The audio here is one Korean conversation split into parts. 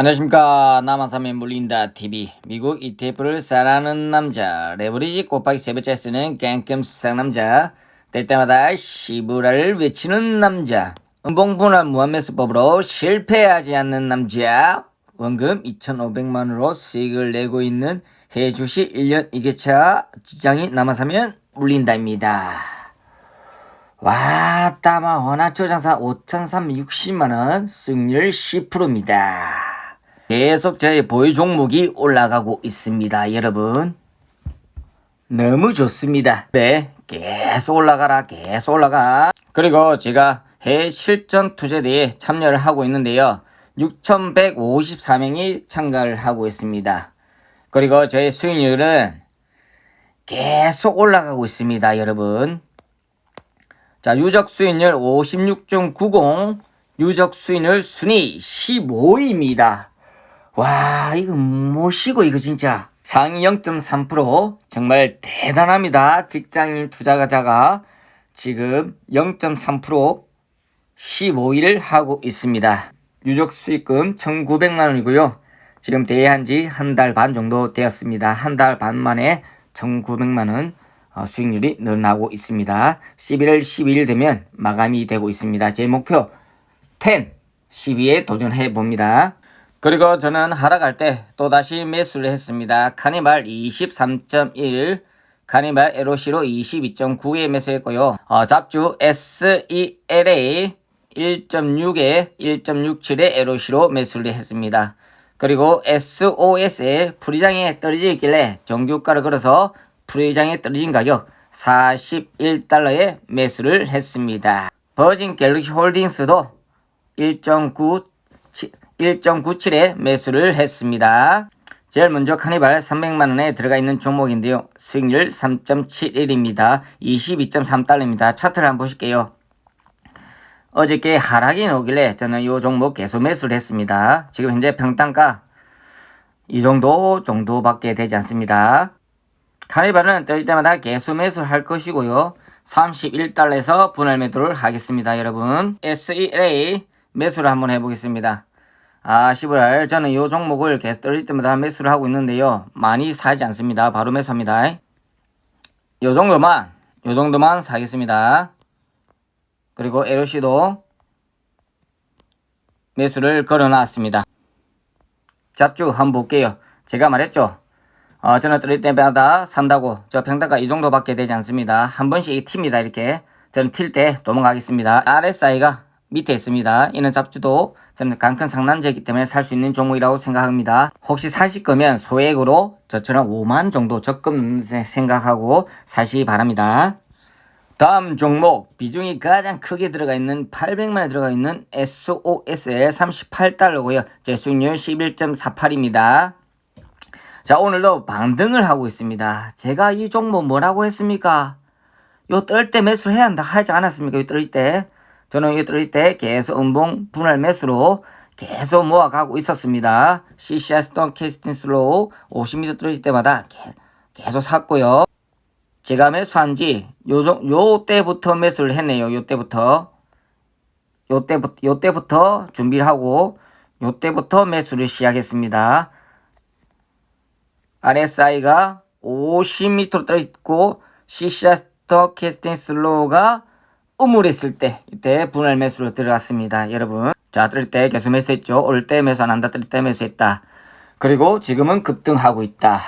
안녕하십니까 남한삼에 물린다 TV 미국 ETF를 사랑하는 남자 레버리지 곱하기 세 번째 쓰는 깽끔 상남자 때 때마다 시부라를 외치는 남자 음봉분할 무한매수법으로 실패하지 않는 남자 원금 2,500만원으로 수익을 내고 있는 해주시 1년 2개차 지장이 남아사면 물린다입니다. 와, 따마 원화초 장사 5,360만원, 수익률 10%입니다. 계속 저의 보유 종목이 올라가고 있습니다, 여러분. 너무 좋습니다. 네, 계속 올라가라, 계속 올라가. 그리고 제가 해 실전 투자대에 참여를 하고 있는데요. 6,154명이 참가를 하고 있습니다. 그리고 저의 수익률은 계속 올라가고 있습니다, 여러분. 자, 유적 수익률 56.90, 유적 수익률 순위 15위입니다. 와, 이거 뭐시고, 이거 진짜. 상위 0.3% 정말 대단합니다. 직장인 투자자가 지금 0.3% 15위를 하고 있습니다. 유적 수익금 1,900만 원이고요. 지금 대회한 지 한 달 반 정도 되었습니다. 한 달 반 만에 1,900만원 어, 수익률이 늘어나고 있습니다. 11월 12일 되면 마감이 되고 있습니다. 제 목표 10, 12에 도전해 봅니다. 그리고 저는 하락할 때 또다시 매수를 했습니다. 카니발 23.1, 카니발 에로시로 22.9에 매수했고요. 어, 잡주 SELA 1.6에 1.67에 에로시로 매수를 했습니다. 그리고 SOS에 프리장에 떨어져 있길래 정규가를 걸어서 프리장에 떨어진 가격 41달러에 매수를 했습니다. 버진 갤럭시 홀딩스도 1.9 1.97에 매수를 했습니다. 제일 먼저 카니발 300만원에 들어가 있는 종목인데요. 수익률 3.71입니다. 22.3달러입니다. 차트를 한번 보실게요. 어저께 하락이 오길래 저는 이 종목 계속 매수를 했습니다. 지금 현재 평단가 이 정도 정도밖에 되지 않습니다. 카니발은 뜰 때마다 계속 매수를 할 것이고요. 31달러에서 분할 매도를 하겠습니다. 여러분 SEA 매수를 한번 해보겠습니다. 아, 10월 저는 이 종목을 계속 떨어질 때마다 매수를 하고 있는데요. 많이 사지 않습니다. 바로 매수합니다. 이 정도만, 이 정도만 사겠습니다. 그리고 LC도 매수를 걸어놨습니다. 잡주 한번 볼게요. 제가 말했죠. 어, 저는 떨어질 때마다 산다고 저 평단가 이 정도밖에 되지 않습니다. 한 번씩 튑니다. 이렇게 저는 튈 때 도망가겠습니다. RSI가 밑에 있습니다. 이는 잡주도 저는 강큰 상남자이기 때문에 살 수 있는 종목이라고 생각합니다. 혹시 사실 거면 소액으로 저처럼 5만 정도 적금 생각하고 사시 바랍니다. 다음 종목 비중이 가장 크게 들어가 있는 800만에 들어가 있는 SOSL 38달러고요. 제 수익률 11.48입니다. 자 오늘도 반등을 하고 있습니다. 제가 이 종목 뭐라고 했습니까? 요 떨 때 매수를 해야 한다 하지 않았습니까? 요 떨 때. 저는 이 떨어질 때 계속 음봉 분할 매수로 계속 모아가고 있었습니다. CCR 스톤 캐스팅 슬로우 50m 떨어질 때마다 계속 샀고요. 제가 매수한 지 요, 요 때부터 매수를 했네요. 요 때부터. 요 때부터, 요 때부터 준비를 하고 요 때부터 매수를 시작했습니다. RSI가 50m 떨어졌고 CCR 스톡 캐스팅 슬로우가 우물했을 때 이때 분할 매수로 들어갔습니다. 여러분 자 뜰 때 계속 매수했죠. 올 때 매수 안 한다 뜰 때 매수했다. 그리고 지금은 급등하고 있다.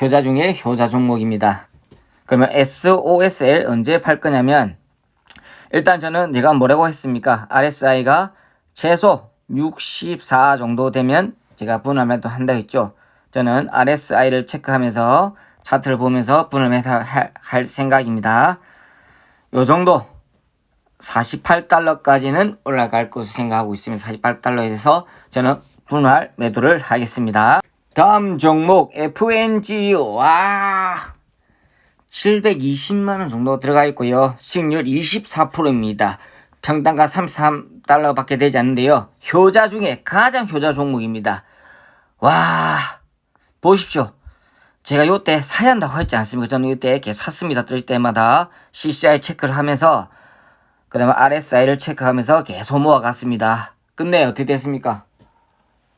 효자 중에 효자 종목입니다. 그러면 SOSL 언제 팔 거냐면 일단 저는 제가 뭐라고 했습니까? RSI가 최소 64 정도 되면 제가 분할 매도 한다 했죠. 저는 RSI를 체크하면서 차트를 보면서 분할 매도 할, 할 생각입니다. 요 정도 48달러까지는 올라갈 것으로 생각하고 있습니다. 48달러에 대해서 저는 분할 매도를 하겠습니다. 다음 종목 FNGU 와 720만원 정도 들어가 있고요. 수익률 24%입니다. 평단가 33달러밖에 되지 않는데요. 효자 중에 가장 효자 종목입니다. 와 보십시오. 제가 요때 사야 한다고 했지 않습니까? 저는 요때 계속 샀습니다. 뜰 때마다 CCI 체크를 하면서 그러면 RSI를 체크하면서 계속 모아갔습니다. 끝내 어떻게 됐습니까?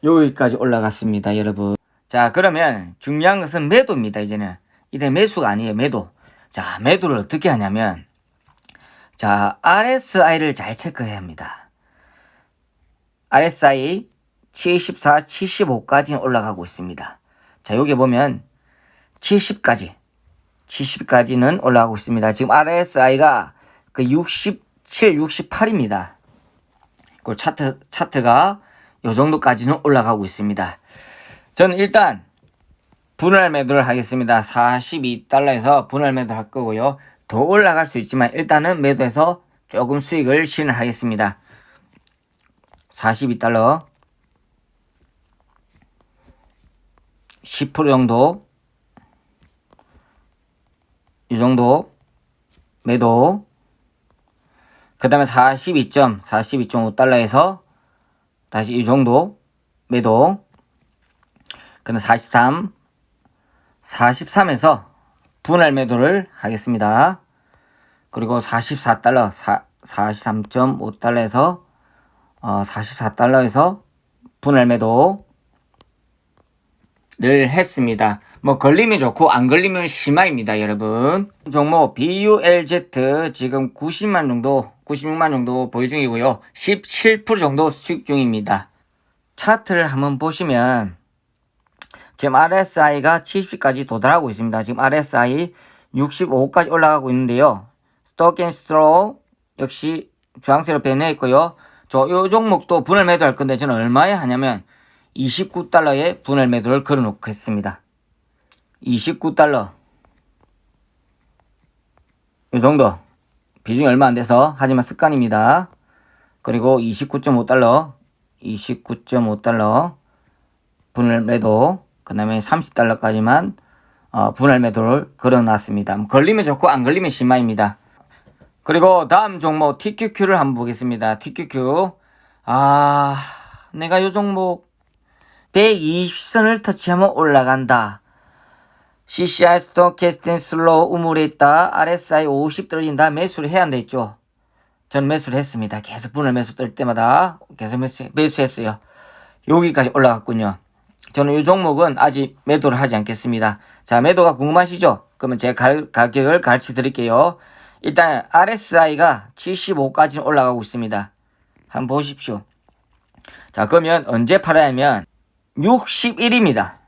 여기까지 올라갔습니다, 여러분. 자, 그러면 중요한 것은 매도입니다, 이제는. 이제 매수가 아니에요, 매도. 자, 매도를 어떻게 하냐면, 자, RSI를 잘 체크해야 합니다. RSI 74, 75까지 올라가고 있습니다. 자, 여기 보면 70까지, 70까지는 올라가고 있습니다. 지금 RSI가 그 67, 68입니다. 그 차트, 차트가 요 정도까지는 올라가고 있습니다. 저는 일단 분할 매도를 하겠습니다. 42달러에서 분할 매도 할 거고요. 더 올라갈 수 있지만 일단은 매도해서 조금 수익을 실현하겠습니다. 42달러 10% 정도 이 정도 매도 그 다음에 42점 42.5달러에서 다시 이 정도 매도 그 다음에 43 43에서 분할 매도를 하겠습니다. 그리고 44달러 43.5달러에서 어, 44달러에서 분할 매도를 했습니다. 뭐 걸리면 좋고 안 걸리면 심화입니다, 여러분. 종목 BULZ 지금 90만 정도, 96만 정도 보유 중이고요. 17% 정도 수익 중입니다. 차트를 한번 보시면 지금 RSI가 70까지 도달하고 있습니다. 지금 RSI 65까지 올라가고 있는데요. 스토앤스트로 역시 주황색으로 변해 있고요. 저 요 종목도 분할 매도할 건데 저는 얼마에 하냐면 29달러에 분할 매도를 걸어 놓겠습니다. 29달러. 이 정도. 비중이 얼마 안 돼서 하지만 습관입니다. 그리고 29.5달러. 29.5달러. 분할 매도. 그 다음에 30달러까지만 어, 분할 매도를 걸어놨습니다. 걸리면 좋고 안 걸리면 심화입니다. 그리고 다음 종목 TQQ를 한번 보겠습니다. TQQ. 아, 내가 요 종목 120선을 터치하면 올라간다. CCI 스토캐스팅 슬로우 우물에 있다. RSI 50 떨어진 다. 매수를 해야 한다 했죠. 전 매수를 했습니다. 계속 분할 매수 뜰 때마다 계속 매수, 매수했어요. 여기까지 올라갔군요. 저는 이 종목은 아직 매도를 하지 않겠습니다. 자, 매도가 궁금하시죠? 그러면 제가 가격을 가르쳐 드릴게요. 일단 RSI가 75까지 올라가고 있습니다. 한번 보십시오. 자, 그러면 언제 팔아야면 61입니다.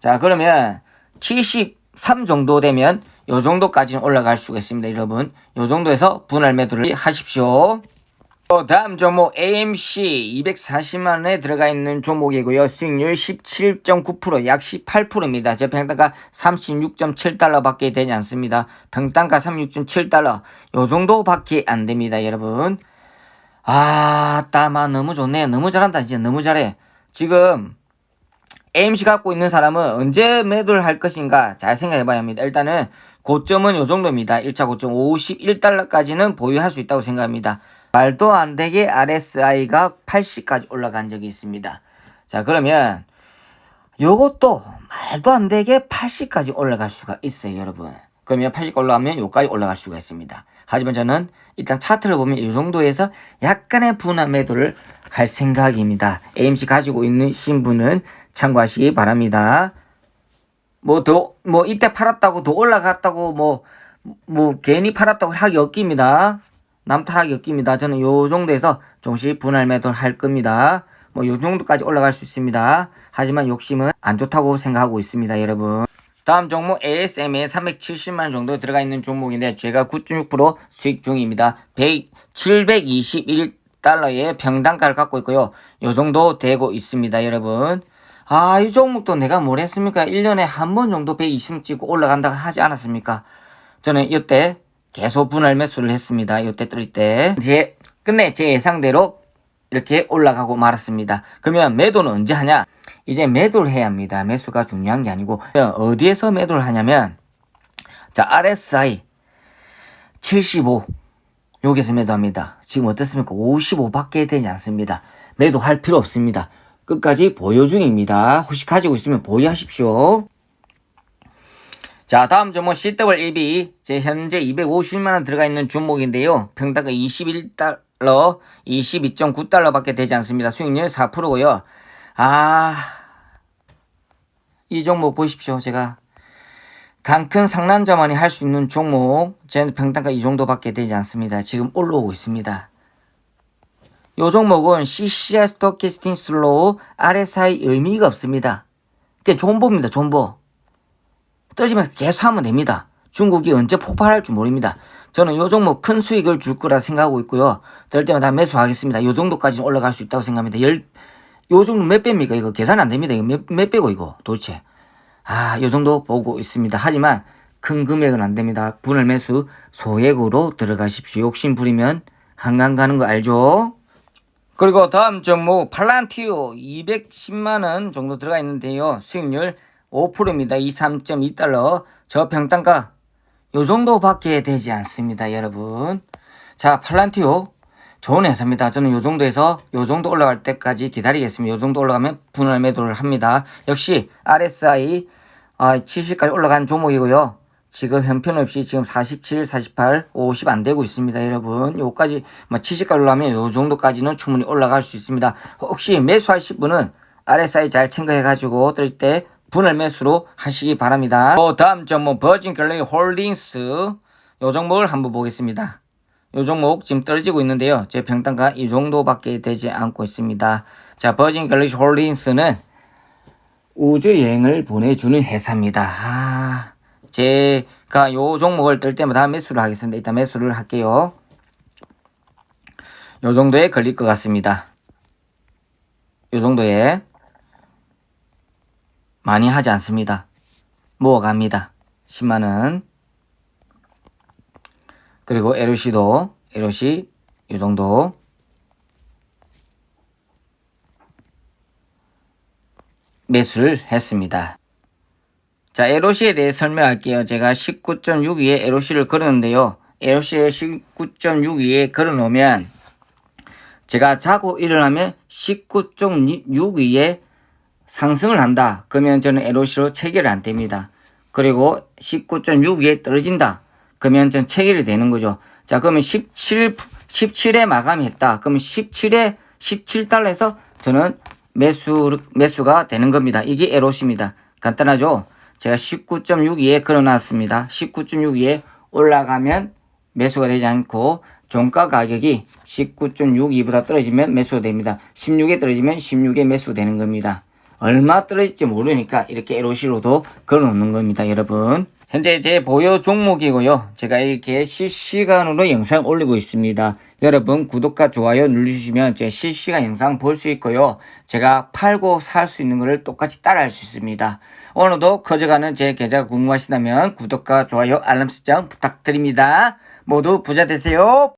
자, 그러면 73 정도 되면 요 정도까지는 올라갈 수가 있습니다, 여러분. 요 정도에서 분할 매도를 하십시오. 또 다음 종목 AMC 240만원에 들어가 있는 종목이고요. 수익률 17.9%, 약 18%입니다. 제 평단가 36.7달러 밖에 되지 않습니다. 평단가 36.7달러. 요 정도밖에 안 됩니다, 여러분. 아, 따마 너무 좋네. 너무 잘한다. 진짜 너무 잘해. 지금 AMC 갖고 있는 사람은 언제 매도를 할 것인가 잘 생각해 봐야 합니다. 일단은 고점은 요 정도입니다. 1차 고점 51달러까지는 보유할 수 있다고 생각합니다. 말도 안 되게 RSI가 80까지 올라간 적이 있습니다. 자, 그러면 요것도 말도 안 되게 80까지 올라갈 수가 있어요, 여러분. 그러면 80 올라가면 요까지 올라갈 수가 있습니다. 하지만 저는 일단 차트를 보면 이 정도에서 약간의 분할 매도를 할 생각입니다. AMC 가지고 있는 신분은 참고하시기 바랍니다. 뭐 더, 뭐 이때 팔았다고 더 올라갔다고 뭐, 뭐 괜히 팔았다고 하기 없깁니다. 남탈하기 없깁니다. 저는 요 정도에서 조금씩 분할 매도를 할 겁니다. 뭐 요 정도까지 올라갈 수 있습니다. 하지만 욕심은 안 좋다고 생각하고 있습니다, 여러분. 다음 종목 ASM에 370만 정도 들어가 있는 종목인데 제가 9.6% 수익 중입니다. 100, 721달러의 평단가를 갖고 있고요. 요 정도 되고 있습니다, 여러분. 아, 이 종목도 내가 뭘 했습니까? 1년에 한 번 정도 120 찍고 올라간다고 하지 않았습니까? 저는 이때 계속 분할 매수를 했습니다. 이때 뜰 때. 제, 끝내 제 예상대로 이렇게 올라가고 말았습니다. 그러면 매도는 언제 하냐? 이제 매도를 해야 합니다. 매수가 중요한 게 아니고 어디에서 매도를 하냐면 자 RSI 75 여기서 매도합니다. 지금 어떻습니까? 55밖에 되지 않습니다. 매도할 필요 없습니다. 끝까지 보유 중입니다. 혹시 가지고 있으면 보유하십시오. 자, 다음 종목 CWEB. 제 현재 250만원 들어가 있는 종목인데요. 평단가 21달러, 22.9달러 밖에 되지 않습니다. 수익률 4%고요. 아, 이 종목 보십시오. 제가 강큰 상남자만이 할 수 있는 종목, 제 평단가 이 정도밖에 되지 않습니다. 지금 올라오고 있습니다. 요 종목은 CCR 스토캐스팅 슬로우 RSI 의미가 없습니다. 그게 존버입니다. 존버. 떨어지면서 계속 하면 됩니다. 중국이 언제 폭발할 줄 모릅니다. 저는 요 종목 큰 수익을 줄 거라 생각하고 있고요. 될 때마다 매수하겠습니다. 요 정도까지는 올라갈 수 있다고 생각합니다. 열, 요 정도 몇 배입니까? 이거 계산 안 됩니다. 이거 몇, 몇 배고 이거 도대체. 아, 요 정도 보고 있습니다. 하지만 큰 금액은 안 됩니다. 분할 매수 소액으로 들어가십시오. 욕심 부리면 한강 가는 거 알죠? 그리고 다음 종목 팔란티오 210만원 정도 들어가 있는데요. 수익률 5%입니다. 23.2달러. 저 평단가 요 정도밖에 되지 않습니다. 여러분. 자 팔란티오 좋은 회사입니다. 저는 요 정도에서 요 정도 올라갈 때까지 기다리겠습니다. 요 정도 올라가면 분할 매도를 합니다. 역시 RSI 아, 70까지 올라간 종목이고요. 지금 형편없이 지금 47, 48, 50 안 되고 있습니다, 여러분. 요까지 뭐 70까지 올라가면 요 정도까지는 충분히 올라갈 수 있습니다. 혹시 매수하실 분은 RSI 잘 챙겨해가지고 뜰때 분할 매수로 하시기 바랍니다. 또 다음 종목 버진 갤러리 홀딩스 요 종목을 한번 보겠습니다. 요 종목 지금 떨어지고 있는데요. 제 평단가 이 정도밖에 되지 않고 있습니다. 자, 버진 갤러리 홀딩스는 우주 여행을 보내주는 회사입니다. 아, 제가 요 종목을 뜰 때마다 매수를 하겠습니다. 일단 매수를 할게요. 요 정도에 걸릴 것 같습니다. 요 정도에 많이 하지 않습니다. 모아갑니다. 10만원. 그리고 LOC도, LOC, 요 정도. 매수를 했습니다. 자, LOC에 대해 설명할게요. 제가 19.62에 LOC를 걸었는데요. LOC에 19.62에 걸어놓으면 제가 자고 일어나면 19.62에 상승을 한다. 그러면 저는 LOC로 체결이 안 됩니다. 그리고 19.62에 떨어진다. 그러면 전 체결이 되는 거죠. 자, 그러면 17, 17에 마감했다. 그러면 17에 17달러에서 저는 매수, 매수가 되는 겁니다. 이게 LOC입니다. 간단하죠? 제가 19.62에 걸어놨습니다. 19.62에 올라가면 매수가 되지 않고 종가 가격이 19.62보다 떨어지면 매수가 됩니다. 16에 떨어지면 16에 매수되는 겁니다. 얼마 떨어질지 모르니까 이렇게 LOC로도 걸어놓는 겁니다, 여러분. 현재 제 보유 종목이고요. 제가 이렇게 실시간으로 영상 올리고 있습니다. 여러분 구독과 좋아요 눌러주시면 제 실시간 영상 볼 수 있고요. 제가 팔고 살 수 있는 것을 똑같이 따라할 수 있습니다. 오늘도 커져가는 제 계좌가 궁금하시다면 구독과 좋아요 알람 설정 부탁드립니다. 모두 부자 되세요.